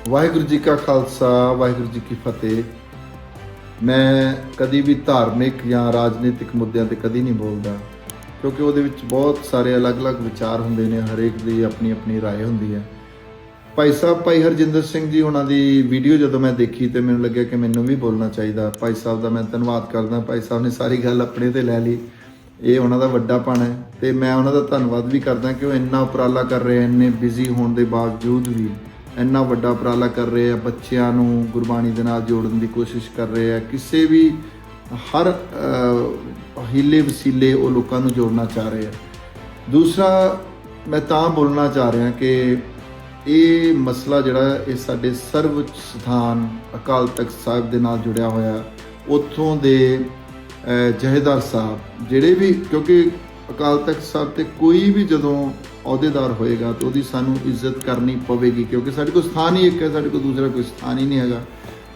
ਵਾਹਿਗੁਰੂ ਜੀ ਕਾ ਖਾਲਸਾ ਵਾਹਿਗੁਰੂ ਜੀ ਕੀ ਫਤਿਹ ਮੈਂ ਕਦੀ ਵੀ ਧਾਰਮਿਕ ਜਾਂ ਰਾਜਨੀਤਿਕ ਮੁੱਦਿਆਂ ਤੇ ਕਦੀ ਨਹੀਂ ਬੋਲਦਾ ਕਿਉਂਕਿ ਉਹਦੇ ਵਿੱਚ ਬਹੁਤ ਸਾਰੇ ਅਲੱਗ-ਅਲੱਗ ਵਿਚਾਰ ਹੁੰਦੇ ਨੇ ਹਰੇਕ ਦੀ ਆਪਣੀ ਆਪਣੀ رائے ਹੁੰਦੀ ਹੈ ਭਾਈ ਸਾਹਿਬ ਭਾਈ ਹਰਜਿੰਦਰ ਸਿੰਘ ਜੀ ਉਹਨਾਂ ਦੀ ਵੀਡੀਓ ਜਦੋਂ ਮੈਂ ਦੇਖੀ ਤੇ ਮੈਨੂੰ ਲੱਗਿਆ ਕਿ ਮੈਨੂੰ ਵੀ ਬੋਲਣਾ ਚਾਹੀਦਾ ਭਾਈ ਸਾਹਿਬ ਦਾ ਮੈਂ ਧੰਨਵਾਦ ਕਰਦਾ ਭਾਈ ਸਾਹਿਬ ਨੇ ਸਾਰੀ ਗੱਲ ਆਪਣੇ ਤੇ ਲੈ ਲਈ ਇਹ ਉਹਨਾਂ ਦਾ ਵੱਡਾ ਪਣ ਹੈ ਤੇ ਮੈਂ ਉਹਨਾਂ ਦਾ ਧੰਨਵਾਦ ਵੀ ਕਰਦਾ ਕਿ ਉਹ ਇੰਨਾ ਉਪਰਾਲਾ ਕਰ ਰਹੇ ਆ ਇੰਨੇ ਬਿਜ਼ੀ ਹੋਣ ਦੇ ਬਾਵਜੂਦ ਵੀ ਇੰਨਾ ਵੱਡਾ ਉਪਰਾਲਾ ਕਰ ਰਹੇ ਆ ਬੱਚਿਆਂ ਨੂੰ ਗੁਰਬਾਣੀ ਦੇ ਨਾਲ ਜੋੜਨ ਦੀ ਕੋਸ਼ਿਸ਼ ਕਰ ਰਹੇ ਆ। ਕਿਸੇ ਵੀ ਹਰ ਹੀਲੇ ਵਸੀਲੇ ਉਹ ਲੋਕਾਂ ਨੂੰ ਜੋੜਨਾ ਚਾਹ ਰਹੇ ਆ। ਦੂਸਰਾ ਮੈਂ ਤਾਂ ਬੋਲਣਾ ਚਾਹ ਰਿਹਾ ਕਿ ਇਹ ਮਸਲਾ ਜਿਹੜਾ ਇਹ ਸਾਡੇ ਸਰਵਉੱਚ ਸਥਾਨ ਅਕਾਲ ਤਖਤ ਸਾਹਿਬ ਦੇ ਨਾਲ ਜੁੜਿਆ ਹੋਇਆ ਉੱਥੋਂ ਦੇ ਅਹ, ਜਹੇਦਾਰ ਸਾਹਿਬ ਜਿਹੜੇ ਵੀ ਕਿਉਂਕਿ ਅਕਾਲ ਤਖਤ ਸਾਹਿਬ ਤੇ ਕੋਈ ਵੀ ਜਦੋਂ ਅਹੁਦੇਦਾਰ ਹੋਏਗਾ ਤਾਂ ਉਹਦੀ ਸਾਨੂੰ ਇੱਜ਼ਤ ਕਰਨੀ ਪਵੇਗੀ, ਕਿਉਂਕਿ ਸਾਡੇ ਕੋਲ ਸਥਾਨ ਹੀ ਇੱਕ ਹੈ, ਸਾਡੇ ਕੋਲ ਦੂਸਰਾ ਕੋਈ ਸਥਾਨ ਹੀ ਨਹੀਂ ਹੈਗਾ।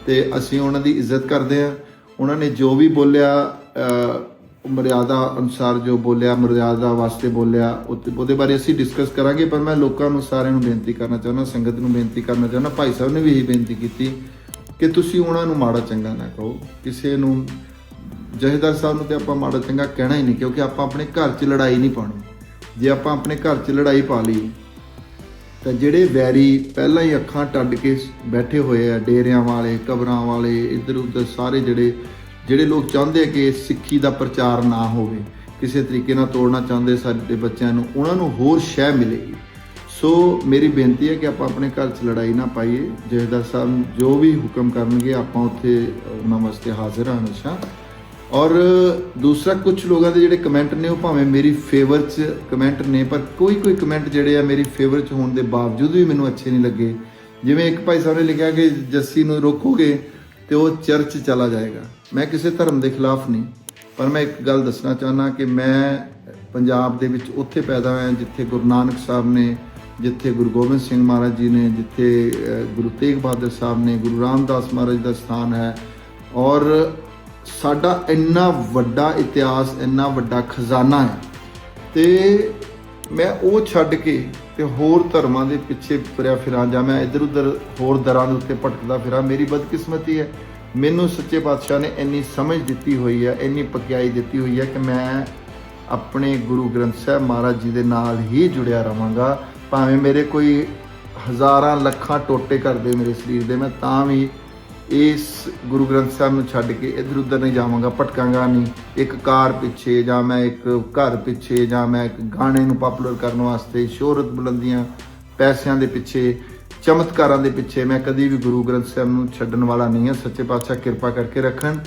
ਤੇ ਅਸੀਂ ਉਹਨਾਂ ਦੀ ਇੱਜ਼ਤ ਕਰਦੇ ਹਾਂ। ਉਹਨਾਂ ਨੇ ਜੋ ਵੀ ਬੋਲਿਆ ਮਰਿਆਦਾ ਅਨੁਸਾਰ ਜੋ ਬੋਲਿਆ, ਮਰਿਆਦਾ ਵਾਸਤੇ ਬੋਲਿਆ, ਉਹ- ਉਹਦੇ ਬਾਰੇ ਅਸੀਂ ਡਿਸਕਸ ਕਰਾਂਗੇ, ਪਰ ਮੈਂ ਲੋਕਾਂ ਨੂੰ ਸਾਰਿਆਂ ਨੂੰ ਬੇਨਤੀ ਕਰਨਾ ਚਾਹੁੰਦਾ, ਸੰਗਤ ਨੂੰ ਬੇਨਤੀ ਕਰਨਾ ਚਾਹੁੰਦਾ, ਭਾਈ ਸਾਹਿਬ ਨੇ ਵੀ ਇਹੀ ਬੇਨਤੀ ਕੀਤੀ ਕਿ ਤੁਸੀਂ ਉਹਨਾਂ ਨੂੰ ਮਾੜਾ ਚੰਗਾ ਨਾ ਕਹੋ। ਕਿਸੇ ਨੂੰ ਜਹੇਦਾਰ ਸਾਹਿਬ ਨੂੰ ਤੇ ਆਪਾਂ ਮਾੜਾ ਚੰਗਾ ਕਹਿਣਾ ਹੀ ਨਹੀਂ, ਕਿਉਂਕਿ ਆਪਾਂ ਆਪਣੇ ਘਰ 'ਚ ਲੜਾਈ ਨਹੀਂ ਪਾਉਣੀ। ਜੇ ਆਪਾਂ ਆਪਣੇ ਘਰ 'ਚ ਲੜਾਈ ਪਾ ਲਈ, ਤਾਂ ਜਿਹੜੇ ਵੈਰੀ ਪਹਿਲਾਂ ਹੀ ਅੱਖਾਂ ਟੱਡ ਕੇ ਬੈਠੇ ਹੋਏ ਆ, ਡੇਰਿਆਂ ਵਾਲੇ, ਕਬਰਾਂ ਵਾਲੇ, ਇੱਧਰ ਉੱਧਰ ਸਾਰੇ ਜਿਹੜੇ ਜਿਹੜੇ ਲੋਕ ਚਾਹੁੰਦੇ ਆ ਕਿ ਸਿੱਖੀ ਦਾ ਪ੍ਰਚਾਰ ਨਾ ਹੋਵੇ, ਕਿਸੇ ਤਰੀਕੇ ਨਾਲ ਤੋੜਨਾ ਚਾਹੁੰਦੇ ਸਾਡੇ ਬੱਚਿਆਂ ਨੂੰ, ਉਹਨਾਂ ਨੂੰ ਹੋਰ ਸ਼ਹਿ ਮਿਲੇਗੀ ਸੋ ਮੇਰੀ ਬੇਨਤੀ ਹੈ ਕਿ ਆਪਾਂ ਆਪਣੇ ਘਰ 'ਚ ਲੜਾਈ ਨਾ ਪਾਈਏ। ਜਹੇਦਾਰ ਸਾਹਿਬ ਜੋ ਵੀ ਹੁਕਮ ਕਰਨਗੇ, ਆਪਾਂ ਉੱਥੇ ਉਹਨਾਂ ਵਾਸਤੇ ਹਾਜ਼ਰ ਹਾਂ ਹਮੇਸ਼ਾ। ਔਰ ਦੂਸਰਾ ਕੁਝ ਲੋਕਾਂ ਦੇ ਜਿਹੜੇ ਕਮੈਂਟ ਨੇ, ਉਹ ਭਾਵੇਂ ਮੇਰੀ ਫੇਵਰ 'ਚ ਕਮੈਂਟ ਨੇ, ਪਰ ਕੋਈ ਕੋਈ ਕਮੈਂਟ ਜਿਹੜੇ ਆ ਮੇਰੀ ਫੇਵਰ 'ਚ ਹੋਣ ਦੇ ਬਾਵਜੂਦ ਵੀ ਮੈਨੂੰ ਅੱਛੇ ਨਹੀਂ ਲੱਗੇ। ਜਿਵੇਂ ਇੱਕ ਭਾਈ ਸਾਹਿਬ ਨੇ ਲਿਖਿਆ ਕਿ ਜੱਸੀ ਨੂੰ ਰੋਕੋਗੇ ਤੇ ਉਹ ਚਰਚ ਚਲਾ ਜਾਏਗਾ। ਮੈਂ ਕਿਸੇ ਧਰਮ ਦੇ ਖਿਲਾਫ ਨਹੀਂ, ਪਰ ਮੈਂ ਇੱਕ ਗੱਲ ਦੱਸਣਾ ਚਾਹੁੰਦਾ ਕਿ ਮੈਂ ਪੰਜਾਬ ਦੇ ਵਿੱਚ ਉੱਥੇ ਪੈਦਾ ਹੋਇਆ, ਜਿੱਥੇ ਗੁਰੂ ਨਾਨਕ ਸਾਹਿਬ ਨੇ, ਜਿੱਥੇ ਗੁਰੂ ਗੋਬਿੰਦ ਸਿੰਘ ਮਹਾਰਾਜ ਜੀ ਨੇ, ਜਿੱਥੇ ਗੁਰੂ ਤੇਗ ਬਹਾਦਰ ਸਾਹਿਬ ਨੇ, ਗੁਰੂ ਰਾਮਦਾਸ ਮਹਾਰਾਜ ਦਾ ਸਥਾਨ ਹੈ। ਔਰ ਸਾਡਾ ਇੰਨਾ ਵੱਡਾ ਇਤਿਹਾਸ, ਇੰਨਾ ਵੱਡਾ ਖਜ਼ਾਨਾ ਹੈ ਤੇ ਮੈਂ ਉਹ ਛੱਡ ਕੇ ਤੇ ਹੋਰ ਧਰਮਾਂ ਦੇ ਪਿੱਛੇ ਫਿਰਿਆ ਫਿਰਾਂ ਜਾਂ ਮੈਂ ਇੱਧਰ ਉੱਧਰ ਹੋਰ ਦਰਾਂ ਦੇ ਉੱਤੇ ਭਟਕਦਾ ਫਿਰਾਂ, ਮੇਰੀ ਬਦਕਿਸਮਤੀ ਹੈ। ਮੈਨੂੰ ਸੱਚੇ ਪਾਤਸ਼ਾਹ ਨੇ ਇੰਨੀ ਸਮਝ ਦਿੱਤੀ ਹੋਈ ਹੈ, ਇੰਨੀ ਪਕਿਆਈ ਦਿੱਤੀ ਹੋਈ ਹੈ ਕਿ ਮੈਂ ਆਪਣੇ ਗੁਰੂ ਗ੍ਰੰਥ ਸਾਹਿਬ ਮਹਾਰਾਜ ਜੀ ਦੇ ਨਾਲ ਹੀ ਜੁੜਿਆ ਰਵਾਂਗਾ ਭਾਵੇਂ ਮੇਰੇ ਕੋਈ ਹਜ਼ਾਰਾਂ ਲੱਖਾਂ ਟੋਟੇ ਕਰਦੇ ਮੇਰੇ ਸਰੀਰ ਦੇ, ਮੈਂ ਤਾਂ ਵੀ ਇਸ ਗੁਰੂ ਗ੍ਰੰਥ ਸਾਹਿਬ ਨੂੰ ਛੱਡ ਕੇ ਇੱਧਰ ਉੱਧਰ ਨਹੀਂ ਜਾਵਾਂਗਾ, ਭਟਕਾਂਗਾ ਨਹੀਂ। ਇੱਕ ਕਾਰ ਪਿੱਛੇ ਜਾਂ ਮੈਂ ਇੱਕ ਘਰ ਪਿੱਛੇ ਜਾਂ ਮੈਂ ਇੱਕ ਗਾਣੇ ਨੂੰ ਪਪੂਲਰ ਕਰਨ ਵਾਸਤੇ ਸ਼ੋਹਰਤ ਬੁਲੰਦੀਆਂ ਪੈਸਿਆਂ ਦੇ ਪਿੱਛੇ, ਚਮਤਕਾਰਾਂ ਦੇ ਪਿੱਛੇ ਮੈਂ ਕਦੀ ਵੀ ਗੁਰੂ ਗ੍ਰੰਥ ਸਾਹਿਬ ਨੂੰ ਛੱਡਣ ਵਾਲਾ ਨਹੀਂ ਹਾਂ। ਸੱਚੇ ਪਾਤਸ਼ਾਹ ਕਿਰਪਾ ਕਰਕੇ ਰੱਖਣ।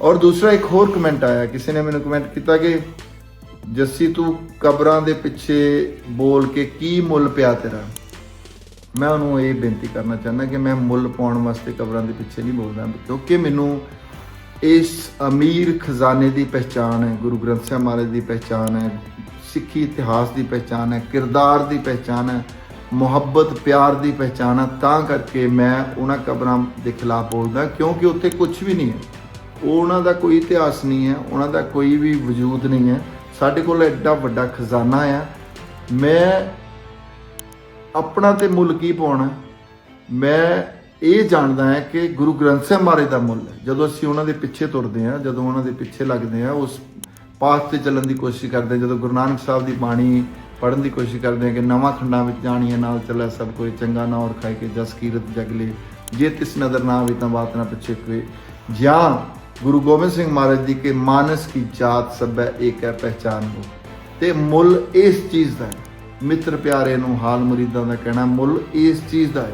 ਔਰ ਦੂਸਰਾ ਇੱਕ ਹੋਰ ਕਮੈਂਟ ਆਇਆ, ਕਿਸੇ ਨੇ ਮੈਨੂੰ ਕਮੈਂਟ ਕੀਤਾ ਕਿ, ਜੱਸੀ ਤੂੰ ਕਬਰਾਂ ਦੇ ਪਿੱਛੇ ਬੋਲ ਕੇ ਕੀ ਮੁੱਲ ਪਿਆ ਤੇਰਾ? ਮੈਂ ਉਹਨੂੰ ਇਹ ਬੇਨਤੀ ਕਰਨਾ ਚਾਹੁੰਦਾ ਕਿ ਮੈਂ ਮੁੱਲ ਪਾਉਣ ਵਾਸਤੇ ਕਬਰਾਂ ਦੇ ਪਿੱਛੇ ਨਹੀਂ ਬੋਲਦਾ, ਕਿਉਂਕਿ ਮੈਨੂੰ ਇਸ ਅਮੀਰ ਖਜ਼ਾਨੇ ਦੀ ਪਹਿਚਾਣ ਹੈ, ਗੁਰੂ ਗ੍ਰੰਥ ਸਾਹਿਬ ਮਹਾਰਾਜ ਦੀ ਪਹਿਚਾਣ ਹੈ, ਸਿੱਖੀ ਇਤਿਹਾਸ ਦੀ ਪਹਿਚਾਣ ਹੈ, ਕਿਰਦਾਰ ਦੀ ਪਹਿਚਾਣ ਹੈ, ਮੁਹੱਬਤ, ਪਿਆਰ ਦੀ ਪਹਿਚਾਣ ਹੈ, ਤਾਂ ਕਰਕੇ ਮੈਂ ਉਹਨਾਂ ਕਬਰਾਂ ਦੇ ਖਿਲਾਫ ਬੋਲਦਾ, ਕਿਉਂਕਿ ਉੱਥੇ ਕੁਝ ਵੀ ਨਹੀਂ ਹੈ। ਉਹਨਾਂ ਦਾ ਕੋਈ ਇਤਿਹਾਸ ਨਹੀਂ ਹੈ, ਉਹਨਾਂ ਦਾ ਕੋਈ ਵੀ ਵਜੂਦ ਨਹੀਂ ਹੈ। ਸਾਡੇ ਕੋਲ ਐਡਾ ਵੱਡਾ ਖਜ਼ਾਨਾ ਆ। ਮੈਂ ਆਪਣਾ ਤੇ ਮੁੱਲ ਕੀ ਪਾਉਣਾ ਮੈਂ ਇਹ ਜਾਣਦਾ ਹੈ ਕਿ ਗੁਰੂ ਗ੍ਰੰਥ ਸਾਹਿਬ ਮਹਾਰਾਜ ਦਾ ਮੁੱਲ ਹੈ। ਜਦੋਂ ਅਸੀਂ ਉਹਨਾਂ ਦੇ ਪਿੱਛੇ ਤੁਰਦੇ ਹਾਂ, ਜਦੋਂ ਉਹਨਾਂ ਦੇ ਪਿੱਛੇ ਲੱਗਦੇ ਹਾਂ, ਉਸ ਪਾਸ ਤੇ ਚੱਲਣ ਦੀ ਕੋਸ਼ਿਸ਼ ਕਰਦੇ ਹਾਂ, ਜਦੋਂ ਗੁਰੂ ਨਾਨਕ ਸਾਹਿਬ ਦੀ ਬਾਣੀ ਪੜ੍ਹਨ ਦੀ ਕੋਸ਼ਿਸ਼ ਕਰਦੇ ਹਾਂ ਕਿ ਨਵਾਂ ਖੰਡਾਂ ਵਿੱਚ ਜਾਣੀਏ ਨਾਲ ਚੱਲੇ ਸਭ ਕੋਈ ਚੰਗਾ ਨਾ ਔਰ ਖਾਏ ਕੇ ਜਸ ਕੀਰਤ ਜਗਲੇ ਜੇ ਤਿਸ ਨਦਰ ਨਾ ਆਵੇ ਤਾਂ ਬਾਤ ਨਾ ਪਿੱਛੇ ਕੋਈ। ਜਾਂ ਗੁਰੂ ਗੋਬਿੰਦ ਸਿੰਘ ਮਹਾਰਾਜ ਦੀ ਕਿ ਮਾਨਸ ਕੀ ਜਾਤ ਸਭੈ ਏਕ ਹੈ ਪਹਿਚਾਨ ਹੋ। ਤੇ ਮੁੱਲ ਇਸ ਚੀਜ਼ ਦਾ ਹੈ ਮਿੱਤਰ ਪਿਆਰੇ ਨੂੰ ਹਾਲ ਮੁਰੀਦਾਂ ਦਾ ਕਹਿਣਾ ਮੁੱਲ ਇਸ ਚੀਜ਼ ਦਾ ਹੈ।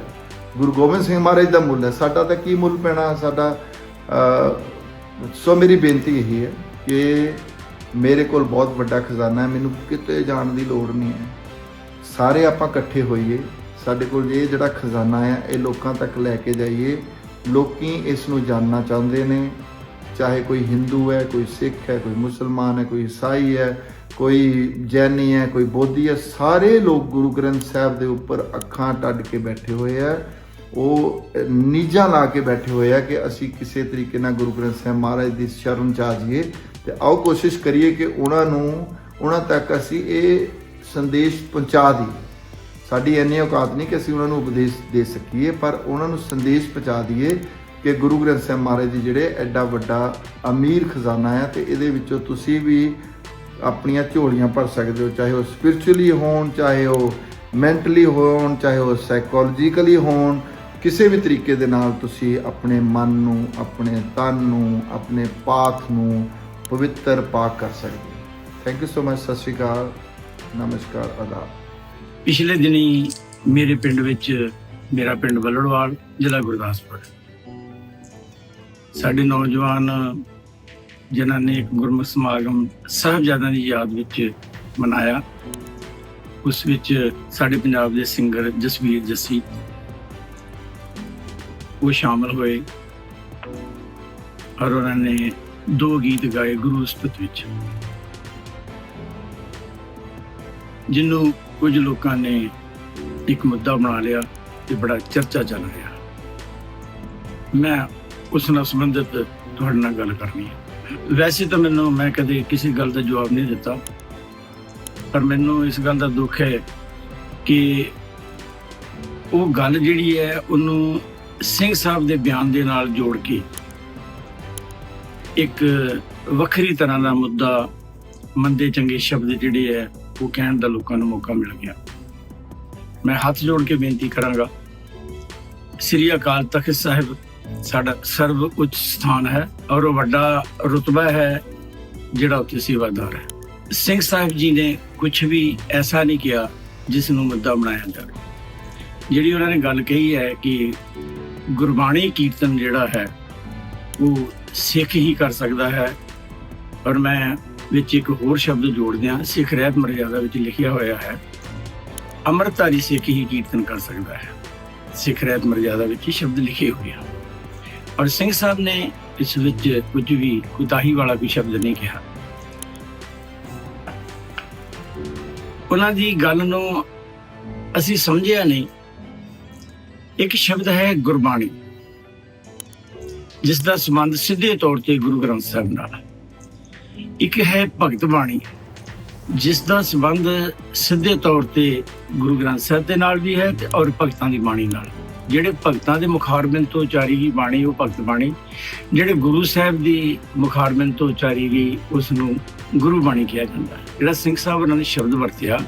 ਗੁਰੂ ਗੋਬਿੰਦ ਸਿੰਘ ਮਹਾਰਾਜ ਦਾ ਮੁੱਲ ਹੈ। ਸਾਡਾ ਤਾਂ ਕੀ ਮੁੱਲ ਪੈਣਾ? ਸਾਡਾ ਸੋ ਮੇਰੀ ਬੇਨਤੀ ਇਹੀ ਹੈ ਕਿ ਮੇਰੇ ਕੋਲ ਬਹੁਤ ਵੱਡਾ ਖਜ਼ਾਨਾ ਹੈ। ਮੈਨੂੰ ਕਿਤੇ ਜਾਣ ਦੀ ਲੋੜ ਨਹੀਂ ਹੈ। ਸਾਰੇ ਆਪਾਂ ਇਕੱਠੇ ਹੋਈਏ। ਸਾਡੇ ਕੋਲ ਇਹ ਜਿਹੜਾ ਖਜ਼ਾਨਾ ਹੈ, ਇਹ ਲੋਕਾਂ ਤੱਕ ਲੈ ਕੇ ਜਾਈਏ। ਲੋਕੀ ਇਸ ਨੂੰ ਜਾਣਨਾ ਚਾਹੁੰਦੇ ਨੇ। ਚਾਹੇ ਕੋਈ ਹਿੰਦੂ ਹੈ, ਕੋਈ ਸਿੱਖ ਹੈ, ਕੋਈ ਮੁਸਲਮਾਨ ਹੈ, ਕੋਈ ਈਸਾਈ ਹੈ ਕੋਈ ਜੈਨੀ ਹੈ, ਕੋਈ ਬੋਧੀ ਹੈ, ਸਾਰੇ ਲੋਕ ਗੁਰੂ ਗ੍ਰੰਥ ਸਾਹਿਬ ਦੇ ਉੱਪਰ ਅੱਖਾਂ ਟੱਡ ਕੇ ਬੈਠੇ ਹੋਏ ਆ। ਉਹ ਨੀਜਾਂ ਲਾ ਕੇ ਬੈਠੇ ਹੋਏ ਆ ਕਿ ਅਸੀਂ ਕਿਸੇ ਤਰੀਕੇ ਨਾਲ ਗੁਰੂ ਗ੍ਰੰਥ ਸਾਹਿਬ ਮਹਾਰਾਜ ਦੀ ਸ਼ਰਨ ਚ ਆ ਜਾਈਏ ਤੇ ਆਓ ਕੋਸ਼ਿਸ਼ ਕਰੀਏ ਕਿ ਉਹਨਾਂ ਨੂੰ, ਉਹਨਾਂ ਤੱਕ ਅਸੀਂ ਇਹ ਸੰਦੇਸ਼ ਪਹੁੰਚਾ ਦਈਏ। ਸਾਡੀ ਇੰਨੀ ਔਕਾਤ ਨਹੀਂ ਕਿ ਅਸੀਂ ਉਹਨਾਂ ਨੂੰ ਉਪਦੇਸ਼ ਦੇ ਸਕੀਏ, ਪਰ ਉਹਨਾਂ ਨੂੰ ਸੰਦੇਸ਼ ਪਹੁੰਚਾ ਦਈਏ ਕਿ ਗੁਰੂ ਗ੍ਰੰਥ ਸਾਹਿਬ ਮਹਾਰਾਜ ਜੀ ਜਿਹੜੇ ਐਡਾ ਵੱਡਾ ਅਮੀਰ ਖਜ਼ਾਨਾ ਹੈ ਤੇ ਇਹਦੇ ਵਿੱਚੋਂ ਤੁਸੀਂ ਵੀ ਆਪਣੀਆਂ ਝੋਲੀਆਂ ਭਰ ਸਕਦੇ ਹੋ, ਚਾਹੇ ਉਹ ਸਪਿਰਚੁਅਲੀ ਹੋਣ, ਚਾਹੇ ਉਹ ਮੈਂਟਲੀ ਹੋਣ, ਚਾਹੇ ਉਹ ਸਾਈਕੋਲੋਜੀਕਲੀ ਹੋਣ, ਕਿਸੇ ਵੀ ਤਰੀਕੇ ਦੇ ਨਾਲ ਤੁਸੀਂ ਆਪਣੇ ਮਨ ਨੂੰ, ਆਪਣੇ ਤਨ ਨੂੰ, ਆਪਣੇ ਪਾਥ ਨੂੰ ਪਵਿੱਤਰ ਪਾਕ ਕਰ ਸਕਦੇ ਹੋ। ਥੈਂਕ ਯੂ ਸੋ ਮਚ ਸਤਿ ਸ਼੍ਰੀ ਅਕਾਲ, ਨਮਸਕਾਰ ਅਦਾ ਪਿਛਲੇ ਦਿਨੀ ਮੇਰੇ ਪਿੰਡ ਵਿੱਚ, ਮੇਰਾ ਪਿੰਡ ਵੱਲੜਵਾਲ ਜ਼ਿਲ੍ਹਾ ਗੁਰਦਾਸਪੁਰ। ਸਾਡੇ ਨੌਜਵਾਨ ਜਿਨ੍ਹਾਂ ਨੇ ਇੱਕ ਗੁਰਮੁਖ ਸਮਾਗਮ ਸਾਹਿਬਜ਼ਾਦਿਆਂ ਦੀ ਯਾਦ ਵਿੱਚ ਮਨਾਇਆ। ਉਸ ਵਿੱਚ ਸਾਡੇ ਪੰਜਾਬ ਦੇ ਸਿੰਗਰ ਜਸਵੀਰ ਜੱਸੀ ਉਹ ਸ਼ਾਮਲ ਹੋਏ ਔਰ ਉਹਨਾਂ ਨੇ ਦੋ ਗੀਤ ਗਾਏ ਗੁਰੂ ਉਸਤਤ ਵਿੱਚ ਜਿਹਨੂੰ ਕੁਝ ਲੋਕਾਂ ਨੇ ਇੱਕ ਮੁੱਦਾ ਬਣਾ ਲਿਆ ਤੇ ਬੜਾ ਚਰਚਾ ਚੱਲ ਰਿਹਾ। ਮੈਂ ਉਸ ਨਾਲ ਸੰਬੰਧਿਤ ਤੁਹਾਡੇ ਨਾਲ ਗੱਲ ਕਰਨੀ ਹੈ। ਵੈਸੇ ਤਾਂ ਮੈਨੂੰ, ਮੈਂ ਕਦੇ ਕਿਸੇ ਗੱਲ ਦਾ ਜਵਾਬ ਨਹੀਂ ਦਿੱਤਾ। ਪਰ ਮੈਨੂੰ ਇਸ ਗੱਲ ਦਾ ਦੁੱਖ ਹੈ ਕਿ ਉਹ ਗੱਲ ਜਿਹੜੀ ਹੈ, ਉਹਨੂੰ ਸਿੰਘ ਸਾਹਿਬ ਦੇ ਬਿਆਨ ਦੇ ਨਾਲ ਜੋੜ ਕੇ ਇੱਕ ਵੱਖਰੀ ਤਰ੍ਹਾਂ ਦਾ ਮੁੱਦਾ ਮੰਦੇ ਚੰਗੇ ਸ਼ਬਦ ਜਿਹੜੇ ਹੈ, ਉਹ ਕਹਿਣ ਦਾ ਲੋਕਾਂ ਨੂੰ ਮੌਕਾ ਮਿਲ ਗਿਆ। ਮੈਂ ਹੱਥ ਜੋੜ ਕੇ ਬੇਨਤੀ ਕਰਾਂਗਾ, ਸ੍ਰੀ ਅਕਾਲ ਤਖਤ ਸਾਹਿਬ ਸਾਡਾ ਸਰਵ ਉੱਚ ਸਥਾਨ ਹੈ ਔਰ ਉਹ ਵੱਡਾ ਰੁਤਬਾ ਹੈ ਜਿਹੜਾ ਉੱਥੇ ਸੇਵਾਦਾਰ ਹੈ। ਸਿੰਘ ਸਾਹਿਬ ਜੀ ਨੇ ਕੁਝ ਵੀ ਐਸਾ ਨਹੀਂ ਕਿਹਾ ਜਿਸ ਨੂੰ ਮੁੱਦਾ ਬਣਾਇਆ ਜਾਵੇ। ਜਿਹੜੀ ਉਹਨਾਂ ਨੇ ਗੱਲ ਕਹੀ ਹੈ ਕਿ ਗੁਰਬਾਣੀ ਕੀਰਤਨ ਜਿਹੜਾ ਹੈ, ਉਹ ਸਿੱਖ ਹੀ ਕਰ ਸਕਦਾ ਹੈ। ਔਰ ਮੈਂ ਵਿੱਚ ਇੱਕ ਹੋਰ ਸ਼ਬਦ ਜੋੜ ਦਿਆਂ ਸਿੱਖ ਰਹਿਤ ਮਰਜ਼ਾਦਾ ਵਿੱਚ ਲਿਖਿਆ ਹੋਇਆ ਹੈ, ਅੰਮ੍ਰਿਤਧਾਰੀ ਸਿੱਖ ਹੀ ਕੀਰਤਨ ਕਰ ਸਕਦਾ ਹੈ। ਸਿੱਖ ਰਹਿਤ ਮਰਜ਼ਾਦਾ ਵਿੱਚ ਇਹ ਸ਼ਬਦ ਲਿਖੇ ਹੋਏ ਹਨ। ਔਰ ਸਿੰਘ ਸਾਹਿਬ ਨੇ ਇਸ ਵਿੱਚ ਕੁਝ ਵੀ ਕੁਤਾਹੀ ਵਾਲਾ ਵੀ ਸ਼ਬਦ ਨਹੀਂ ਕਿਹਾ। ਉਹਨਾਂ ਦੀ ਗੱਲ ਨੂੰ ਅਸੀਂ ਸਮਝਿਆ ਨਹੀਂ। ਇੱਕ ਸ਼ਬਦ ਹੈ ਗੁਰਬਾਣੀ, ਜਿਸ ਦਾ ਸੰਬੰਧ ਸਿੱਧੇ ਤੌਰ ਤੇ ਗੁਰੂ ਗ੍ਰੰਥ ਸਾਹਿਬ ਨਾਲ ਇੱਕ ਹੈ ਭਗਤ ਬਾਣੀ, ਜਿਸ ਦਾ ਸੰਬੰਧ ਸਿੱਧੇ ਤੌਰ ਤੇ ਗੁਰੂ ਗ੍ਰੰਥ ਸਾਹਿਬ ਦੇ ਨਾਲ ਵੀ ਹੈ ਤੇ ਔਰ ਭਗਤਾਂ ਦੀ ਬਾਣੀ ਨਾਲ ਜਿਹੜੇ ਭਗਤਾਂ ਦੇ ਮੁਖਾਰਬਿੰਦ ਤੋਂ ਉਚਾਰੀ ਗਈ ਬਾਣੀ, ਉਹ ਭਗਤ ਬਾਣੀ। ਜਿਹੜੇ ਗੁਰੂ ਸਾਹਿਬ ਦੀ ਮੁਖਾਰਬਿੰਦ ਤੋਂ ਉਚਾਰੀ ਗਈ ਉਸ ਨੂੰ ਗੁਰੂ ਬਾਣੀ ਕਿਹਾ ਜਾਂਦਾ ਹੈ। ਜਿਹੜਾ ਸਿੰਘ ਸਾਹਿਬ ਉਹਨਾਂ ਨੇ ਸ਼ਬਦ ਵਰਤਿਆ,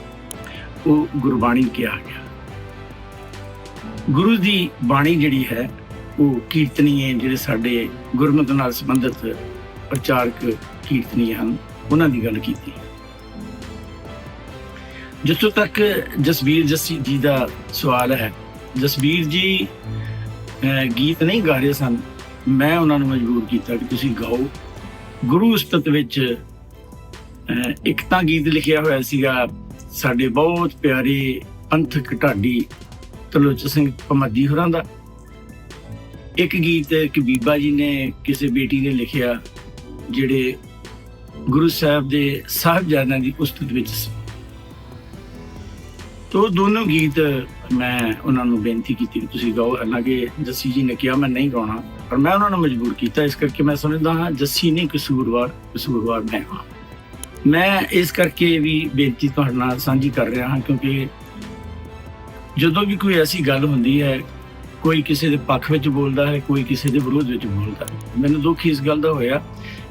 ਉਹ ਗੁਰਬਾਣੀ ਕਿਹਾ ਗਿਆ। ਗੁਰੂ ਦੀ ਬਾਣੀ ਜਿਹੜੀ ਹੈ, ਉਹ ਕੀਰਤਨੀਏ ਜਿਹੜੇ ਸਾਡੇ ਗੁਰਮਤਿ ਨਾਲ ਸੰਬੰਧਿਤ ਪ੍ਰਚਾਰਕ ਕੀਰਤਨੀਏ ਹਨ, ਉਹਨਾਂ ਦੀ ਗੱਲ ਕੀਤੀ। ਜਿੱਥੋਂ ਤੱਕ ਜਸਵੀਰ ਜੱਸੀ ਜੀ ਦਾ ਸਵਾਲ ਹੈ ਜਸਵੀਰ ਜੀ ਗੀਤ ਨਹੀਂ ਗਾ ਰਹੇ ਸਨ। ਮੈਂ ਉਹਨਾਂ ਨੂੰ ਮਜਬੂਰ ਕੀਤਾ ਕਿ ਤੁਸੀਂ ਗਾਓ। ਗੁਰੂ ਉਸਤਤ ਵਿੱਚ ਇੱਕ ਤਾਂ ਗੀਤ ਲਿਖਿਆ ਹੋਇਆ ਸੀਗਾ। ਸਾਡੇ ਬਹੁਤ ਪਿਆਰੇ ਪੰਥਕ ਢਾਡੀ ਤਲੋਚ ਸਿੰਘ ਪਮੱਦੀ ਹੋਰਾਂ ਦਾ। ਇੱਕ ਗੀਤ ਇੱਕ ਬੀਬਾ ਜੀ ਨੇ ਕਿਸੇ ਬੇਟੀ ਨੇ ਲਿਖਿਆ, ਜਿਹੜੇ ਗੁਰੂ ਸਾਹਿਬ ਦੇ ਸਾਹਿਬਜ਼ਾਦਿਆਂ ਦੀ ਉਸਤਤ ਵਿੱਚ ਸੀ। ਤੋ ਦੋਨੋਂ ਗੀਤ ਮੈਂ ਉਹਨਾਂ ਨੂੰ ਬੇਨਤੀ ਕੀਤੀ ਕਿ ਤੁਸੀਂ ਗਾਓ। ਹਾਲਾਂਕਿ ਜੱਸੀ ਜੀ ਨੇ ਕਿਹਾ ਮੈਂ ਨਹੀਂ ਗਾਉਣਾ, ਪਰ ਮੈਂ ਉਹਨਾਂ ਨੂੰ ਮਜਬੂਰ ਕੀਤਾ। ਇਸ ਕਰਕੇ ਮੈਂ ਸਮਝਦਾ ਹਾਂ, ਜੱਸੀ ਨਹੀਂ ਕਸੂਰਵਾਰ ਕਸੂਰਵਾਰ ਮੈਂ ਹਾਂ। ਮੈਂ ਇਸ ਕਰਕੇ ਵੀ ਬੇਨਤੀ ਤੁਹਾਡੇ ਨਾਲ ਸਾਂਝੀ ਕਰ ਰਿਹਾ ਹਾਂ, ਕਿਉਂਕਿ ਜਦੋਂ ਵੀ ਕੋਈ ਐਸੀ ਗੱਲ ਹੁੰਦੀ ਹੈ, ਕੋਈ ਕਿਸੇ ਦੇ ਪੱਖ ਵਿੱਚ ਬੋਲਦਾ ਹੈ, ਕੋਈ ਕਿਸੇ ਦੇ ਵਿਰੋਧ ਵਿੱਚ ਬੋਲਦਾ ਹੈ। ਮੈਨੂੰ ਦੁੱਖ ਇਸ ਗੱਲ ਦਾ ਹੋਇਆ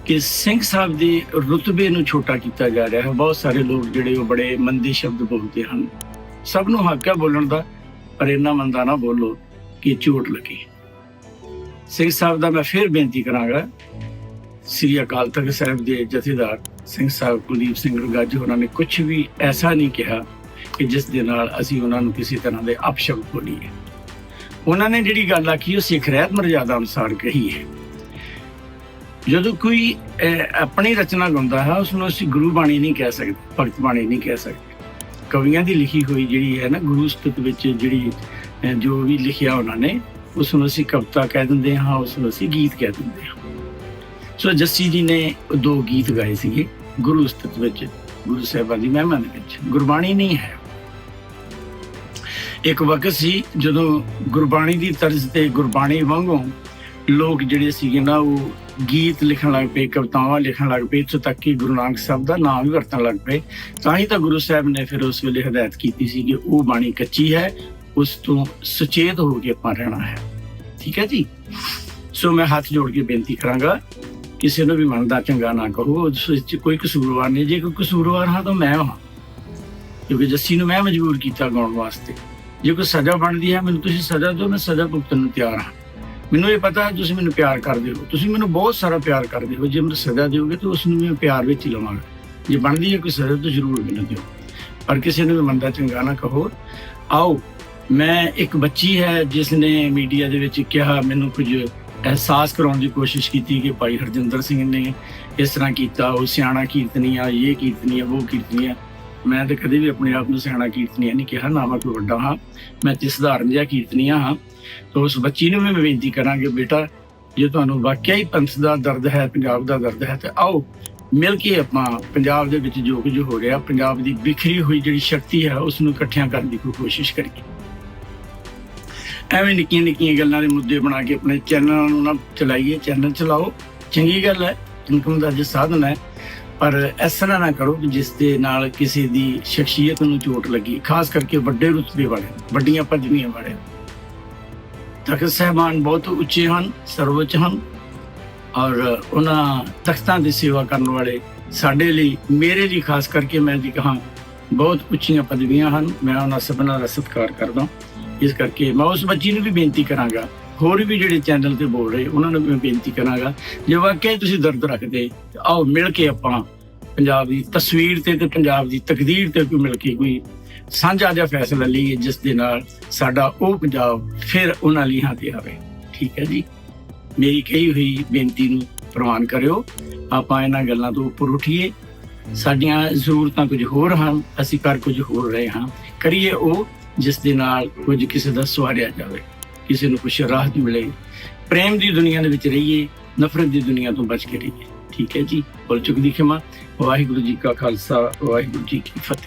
ਕਿ ਸਿੰਘ ਸਾਹਿਬ ਦੇ ਰੁਤਬੇ ਨੂੰ ਛੋਟਾ ਕੀਤਾ ਜਾ ਰਿਹਾ ਹੈ। ਬਹੁਤ ਸਾਰੇ ਲੋਕ ਜਿਹੜੇ ਉਹ ਬੜੇ ਮੰਦੇ ਸ਼ਬਦ ਬੋਲਦੇ ਹਨ। ਸਭ ਨੂੰ ਹੱਕ ਹੈ ਬੋਲਣ ਦਾ, ਪਰ ਇੰਨਾ ਮੰਦਾ ਨਾ ਬੋਲੋ ਕਿ ਝੂਠ ਲੱਗੇ। ਸਿੰਘ ਸਾਹਿਬ ਦਾ ਮੈਂ ਫਿਰ ਬੇਨਤੀ ਕਰਾਂਗਾ, ਸ੍ਰੀ ਅਕਾਲ ਤਖਤ ਸਾਹਿਬ ਦੇ ਜਥੇਦਾਰ ਸਿੰਘ ਸਾਹਿਬ ਕੁਲਦੀਪ ਸਿੰਘ ਰਗਾਜ, ਉਹਨਾਂ ਨੇ ਕੁਝ ਵੀ ਐਸਾ ਨਹੀਂ ਕਿਹਾ ਕਿ ਜਿਸ ਦੇ ਨਾਲ ਅਸੀਂ ਉਹਨਾਂ ਨੂੰ ਕਿਸੇ ਤਰ੍ਹਾਂ ਦੇ ਅਪਸ਼ਬਦ ਬੋਲੀਏ ਉਹਨਾਂ ਨੇ ਜਿਹੜੀ ਗੱਲ ਆਖੀ, ਉਹ ਸਿੱਖ ਰਹਿਤ ਮਰਜ਼ਾਦਾ ਅਨੁਸਾਰ ਕਹੀ ਹੈ। ਜਦੋਂ ਕੋਈ ਆਪਣੀ ਰਚਨਾ ਗਾਉਂਦਾ ਹੈ ਉਸ ਨੂੰ ਅਸੀਂ ਗੁਰੂ ਬਾਣੀ ਨਹੀਂ ਕਹਿ ਸਕਦੇ, ਭਗਤ ਬਾਣੀ ਨਹੀਂ ਕਹਿ ਸਕਦੇ। ਕਵੀਆਂ ਦੀ ਲਿਖੀ ਹੋਈ ਜਿਹੜੀ ਹੈ ਨਾ ਗੁਰੂ ਸਤਿਤ ਵਿੱਚ ਜਿਹੜੀ ਜੋ ਵੀ ਲਿਖਿਆ ਉਹਨਾਂ ਨੇ, ਉਸ ਨੂੰ ਅਸੀਂ ਕਵਿਤਾ ਕਹਿ ਦਿੰਦੇ ਹਾਂ, ਉਸ ਨੂੰ ਅਸੀਂ ਗੀਤ ਕਹਿ ਦਿੰਦੇ ਹਾਂ। ਸੋ ਜੱਸੀ ਜੀ ਨੇ ਦੋ ਗੀਤ ਗਾਏ ਸੀਗੇ ਗੁਰੂ ਸਤਿਤ ਵਿੱਚ, ਗੁਰੂ ਸਾਹਿਬਾਨ ਦੀ ਮਹਿਮਾ ਦੇ ਵਿੱਚ। ਗੁਰਬਾਣੀ ਨਹੀਂ ਹੈ। ਇੱਕ ਵਕਤ ਸੀ ਜਦੋਂ ਗੁਰਬਾਣੀ ਦੀ ਤਰਜ਼ ਤੇ ਗੁਰਬਾਣੀ ਵਾਂਗੂ ਲੋਕ ਜਿਹੜੇ ਸੀਗੇ ਨਾ ਉਹ ਗੀਤ ਲਿਖਣ ਲੱਗ ਪਏ, ਕਵਿਤਾਵਾਂ ਲਿਖਣ ਲੱਗ ਪਏ, ਇੱਥੋਂ ਤੱਕ ਕਿ ਗੁਰੂ ਨਾਨਕ ਸਾਹਿਬ ਦਾ ਨਾਮ ਵੀ ਵਰਤਣ ਲੱਗ ਪਏ। ਤਾਂ ਹੀ ਤਾਂ ਗੁਰੂ ਸਾਹਿਬ ਨੇ ਫਿਰ ਉਸ ਵੇਲੇ ਹਦਾਇਤ ਕੀਤੀ ਸੀ ਕਿ ਉਹ ਬਾਣੀ ਕੱਚੀ ਹੈ, ਉਸ ਤੋਂ ਸੁਚੇਤ ਹੋ ਕੇ ਆਪਾਂ ਰਹਿਣਾ ਹੈ। ਠੀਕ ਹੈ ਜੀ? ਸੋ ਮੈਂ ਹੱਥ ਜੋੜ ਕੇ ਬੇਨਤੀ ਕਰਾਂਗਾ, ਕਿਸੇ ਨੂੰ ਵੀ ਮਨ ਦਾ ਚੰਗਾ ਨਾ ਕਹੋ, ਉਸ ਵਿੱਚ ਕੋਈ ਕਸੂਰਵਾਰ ਨਹੀਂ। ਜੇ ਕੋਈ ਕਸੂਰਵਾਰ ਹਾਂ ਤਾਂ ਮੈਂ ਹਾਂ। ਕਿਉਂਕਿ ਜੱਸੀ ਨੂੰ ਮੈਂ ਮਜਬੂਰ ਕੀਤਾ ਗਾਉਣ ਵਾਸਤੇ। ਜੇ ਕੋਈ ਸਜ਼ਾ ਬਣਦੀ ਹੈ, ਮੈਨੂੰ ਤੁਸੀਂ ਸਜ਼ਾ ਦਿਓ, ਮੈਂ ਸਜ਼ਾ ਭੁਗਤਣ ਨੂੰ ਤਿਆਰ ਹਾਂ। ਮੈਨੂੰ ਇਹ ਪਤਾ ਹੈ ਤੁਸੀਂ ਮੈਨੂੰ ਪਿਆਰ ਕਰਦੇ ਹੋ। ਤੁਸੀਂ ਮੈਨੂੰ ਬਹੁਤ ਸਾਰਾ ਪਿਆਰ ਕਰਦੇ ਹੋ। ਜੇ ਮੈਨੂੰ ਸਜ਼ਾ ਦਿਓਗੇ ਤਾਂ ਉਸ ਨੂੰ ਮੈਂ ਪਿਆਰ ਵਿੱਚ ਹੀ ਲਵਾਂਗਾ। ਜੇ ਬਣਦੀ ਹੈ ਕੋਈ ਸਜ਼ਾ ਤਾਂ ਜ਼ਰੂਰ ਮੈਨੂੰ ਦਿਓ। ਪਰ ਕਿਸੇ ਨੂੰ ਵੀ ਮੰਦਾ ਚੰਗਾ ਨਾ ਕਹੋ, ਆਓ, ਮੈਂ ਇੱਕ ਬੱਚੀ ਹੈ ਜਿਸ ਨੇ ਮੀਡੀਆ ਦੇ ਵਿੱਚ ਕਿਹਾ, ਮੈਨੂੰ ਕੁਝ ਅਹਿਸਾਸ ਕਰਾਉਣ ਦੀ ਕੋਸ਼ਿਸ਼ ਕੀਤੀ ਕਿ ਭਾਈ ਹਰਜਿੰਦਰ ਸਿੰਘ ਨੇ ਇਸ ਤਰ੍ਹਾਂ ਕੀਤਾ, ਉਹ ਸਿਆਣਾ ਕੀਰਤਨੀਆ, ਇਹ ਕੀਰਤਨੀਆ, ਉਹ ਕੀਰਤਨੀਆ। ਮੈਂ ਤਾਂ ਕਦੇ ਵੀ ਆਪਣੇ ਆਪ ਨੂੰ ਸਿਆਣਾ ਕੀਰਤਨੀਆ ਨਹੀਂ ਕਿਹਾ, ਨਾ ਮੈਂ ਕੋਈ ਵੱਡਾ ਹਾਂ। ਮੈਂ ਤੇ ਸਧਾਰਨ ਜਿਹਾ ਕੀਰਤਨੀਆ ਹਾਂ। ਤਾਂ ਉਸ ਬੱਚੀ ਨੂੰ ਵੀ ਮੈਂ ਬੇਨਤੀ ਕਰਾਂਗੇ, ਬੇਟਾ, ਜੇ ਤੁਹਾਨੂੰ ਵਾਕਿਆ ਹੀ ਪੰਥ ਦਾ ਦਰਦ ਹੈ, ਪੰਜਾਬ ਦਾ ਦਰਦ ਹੈ, ਤੇ ਆਓ ਮਿਲ ਕੇ ਆਪਾਂ ਪੰਜਾਬ ਦੇ ਵਿੱਚ ਜੋ ਕੁਝ ਹੋ ਰਿਹਾ, ਪੰਜਾਬ ਦੀ ਵਿਖਰੀ ਹੋਈ ਜਿਹੜੀ ਸ਼ਕਤੀ ਹੈ ਉਸ ਨੂੰ ਇਕੱਠਿਆਂ ਕਰਨ ਦੀ ਕੋਈ ਕੋਸ਼ਿਸ਼ ਕਰੀਏ। ਐਵੇਂ ਨਿੱਕੀਆਂ ਨਿੱਕੀਆਂ ਗੱਲਾਂ ਦੇ ਮੁੱਦੇ ਬਣਾ ਕੇ ਆਪਣੇ ਚੈਨਲਾਂ ਨੂੰ ਨਾ ਚਲਾਈਏ। ਚੈਨਲ ਚਲਾਓ, ਚੰਗੀ ਗੱਲ ਹੈ, ਇਨਕਮ ਦਾ ਜੇ ਸਾਧਨ ਹੈ। ਪਰ ਇਸ ਤਰ੍ਹਾਂ ਨਾ ਕਰੋ ਕਿ ਜਿਸ ਦੇ ਨਾਲ ਕਿਸੇ ਦੀ ਸ਼ਖਸੀਅਤ ਨੂੰ ਚੋਟ ਲੱਗੀ, ਖਾਸ ਕਰਕੇ ਵੱਡੇ ਰੁਤਬੇ ਵਾਲੇ, ਵੱਡੀਆਂ ਪਦਵੀਆਂ ਵਾਲੇ। ਤਖਤ ਸਾਹਿਬਾਨ ਬਹੁਤ ਉੱਚੇ ਹਨ, ਸਰਵਉੱਚ ਹਨ ਔਰ ਉਹਨਾਂ ਤਖਤਾਂ ਦੀ ਸੇਵਾ ਕਰਨ ਵਾਲੇ ਸਾਡੇ ਲਈ, ਮੇਰੇ ਲਈ ਖਾਸ ਕਰਕੇ ਮੈਂ ਜੀ ਕਹਾਂ, ਬਹੁਤ ਉੱਚੀਆਂ ਪਦਵੀਆਂ ਹਨ। ਮੈਂ ਉਹਨਾਂ ਸਭਨਾਂ ਦਾ ਸਤਿਕਾਰ ਕਰਦਾ ਇਸ ਕਰਕੇ ਮੈਂ ਉਸ ਬੱਚੀ ਨੂੰ ਵੀ ਬੇਨਤੀ ਕਰਾਂਗਾ ਹੋਰ ਵੀ ਜਿਹੜੇ ਚੈਨਲ ਤੇ ਬੋਲ ਰਹੇ, ਉਹਨਾਂ ਨੂੰ ਵੀ ਮੈਂ ਬੇਨਤੀ ਕਰਾਂਗਾ, ਜੇ ਵਾਕਿਆ ਤੁਸੀਂ ਦਰਦ ਰੱਖਦੇ ਆਓ ਮਿਲ ਕੇ ਆਪਾਂ ਪੰਜਾਬ ਦੀ ਤਸਵੀਰ ਤੇ ਤੇ ਪੰਜਾਬ ਦੀ ਤਕਦੀਰ ਤੇ ਕੋਈ ਮਿਲ ਕੇ ਕੋਈ ਸਾਂਝਾ ਜਿਹਾ ਫੈਸਲਾ ਲਈਏ, ਜਿਸ ਦੇ ਨਾਲ ਸਾਡਾ ਉਹ ਪੰਜਾਬ ਫਿਰ ਉਹਨਾਂ ਲਈ ਹਾਂ ਤੇ ਆਵੇ। ਠੀਕ ਹੈ ਜੀ? ਮੇਰੀ ਕਹੀ ਹੋਈ ਬੇਨਤੀ ਨੂੰ ਪ੍ਰਵਾਨ ਕਰਿਓ। ਆਪਾਂ ਇਹਨਾਂ ਗੱਲਾਂ ਤੋਂ ਉੱਪਰ ਉਠੀਏ। ਸਾਡੀਆਂ ਜ਼ਰੂਰਤਾਂ ਕੁਝ ਹੋਰ ਹਨ, ਅਸੀਂ ਕਰ ਕੁਝ ਹੋਰ ਰਹੇ ਹਾਂ। ਕਰੀਏ ਉਹ ਜਿਸ ਦੇ ਨਾਲ ਕੁਝ ਕਿਸੇ ਦਾ ਸਵਾਰਿਆ ਜਾਵੇ। ਕਿਸੇ ਨੂੰ ਕੁਛ ਰਾਹਤ ਮਿਲੇ। ਪ੍ਰੇਮ ਦੀ ਦੁਨੀਆ ਦੇ ਵਿੱਚ ਰਹੀਏ, ਨਫ਼ਰਤ ਦੀ ਦੁਨੀਆ ਤੋਂ ਬਚ ਕੇ ਰਹੀਏ। ਠੀਕ ਹੈ ਜੀ। ਬੋਲ ਚੁੱਕ ਦੀ ਖਿਮਾ। ਵਾਹਿਗੁਰੂ ਜੀ ਕਾ ਖਾਲਸਾ, ਵਾਹਿਗੁਰੂ ਜੀ ਕੀ ਫਤਿਹ।